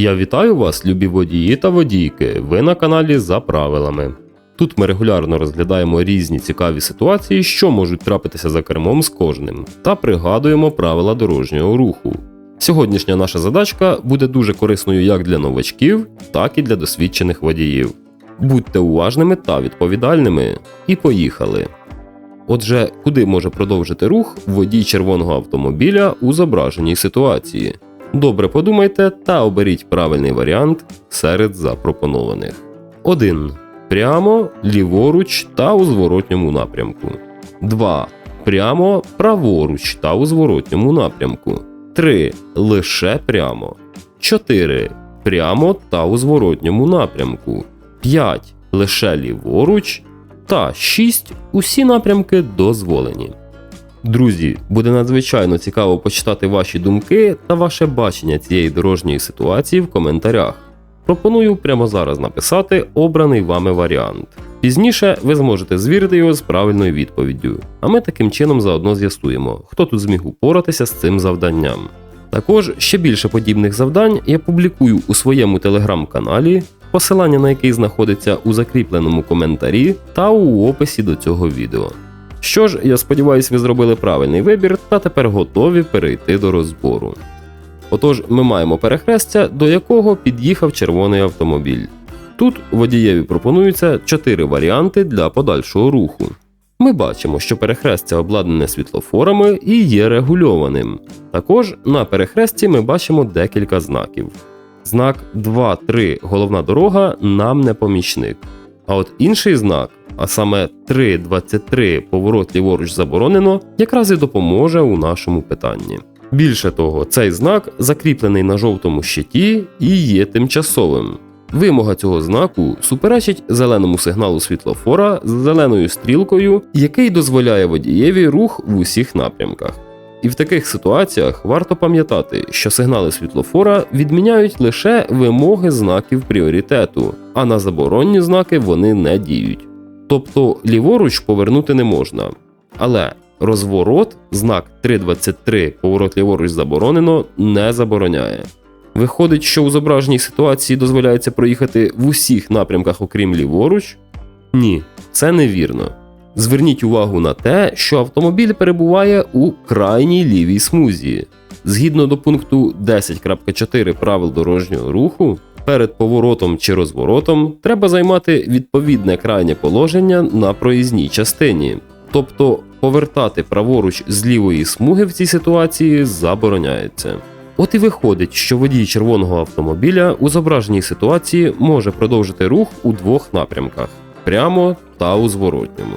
Я вітаю вас, любі водії та водійки. Ви на каналі за правилами. Тут ми регулярно розглядаємо різні цікаві ситуації, що можуть трапитися за кермом з кожним, та пригадуємо правила дорожнього руху. Сьогоднішня наша задачка буде дуже корисною як для новачків, так і для досвідчених водіїв. Будьте уважними та відповідальними. І поїхали. Отже, куди може продовжити рух водій червоного автомобіля у зображеній ситуації? Добре подумайте та оберіть правильний варіант серед запропонованих. 1. Прямо, ліворуч та у зворотньому напрямку. 2. Прямо, праворуч та у зворотньому напрямку. 3. Лише прямо. 4. Прямо та у зворотньому напрямку. 5. Лише ліворуч. Та 6. Усі напрямки дозволені. Друзі, буде надзвичайно цікаво почитати ваші думки та ваше бачення цієї дорожньої ситуації в коментарях. Пропоную прямо зараз написати обраний вами варіант. Пізніше ви зможете звірити його з правильною відповіддю, а ми таким чином заодно з'ясуємо, хто тут зміг упоратися з цим завданням. Також ще більше подібних завдань я публікую у своєму телеграм-каналі, посилання на який знаходиться у закріпленому коментарі та у описі до цього відео. Що ж, я сподіваюся, ви зробили правильний вибір та тепер готові перейти до розбору. Отож, ми маємо перехрестя, до якого під'їхав червоний автомобіль. Тут водієві пропонуються чотири варіанти для подальшого руху. Ми бачимо, що перехрестя обладнане світлофорами і є регульованим. Також на перехресті ми бачимо декілька знаків. Знак 2-3 головна дорога нам не помічник. А от інший знак, а саме 3.23 поворот ліворуч заборонено, якраз і допоможе у нашому питанні. Більше того, цей знак закріплений на жовтому щиті і є тимчасовим. Вимога цього знаку суперечить зеленому сигналу світлофора з зеленою стрілкою, який дозволяє водієві рух в усіх напрямках. І в таких ситуаціях варто пам'ятати, що сигнали світлофора відміняють лише вимоги знаків пріоритету, а на заборонні знаки вони не діють. Тобто ліворуч повернути не можна. Але розворот, знак 3.23 поворот ліворуч заборонено, не забороняє. Виходить, що у зображеній ситуації дозволяється проїхати в усіх напрямках, окрім ліворуч? Ні, це невірно. Зверніть увагу на те, що автомобіль перебуває у крайній лівій смузі. Згідно до пункту 10.4 правил дорожнього руху, перед поворотом чи розворотом треба займати відповідне крайнє положення на проїзній частині, тобто повертати праворуч з лівої смуги в цій ситуації забороняється. От і виходить, що водій червоного автомобіля у зображеній ситуації може продовжити рух у двох напрямках прямо та у зворотньому.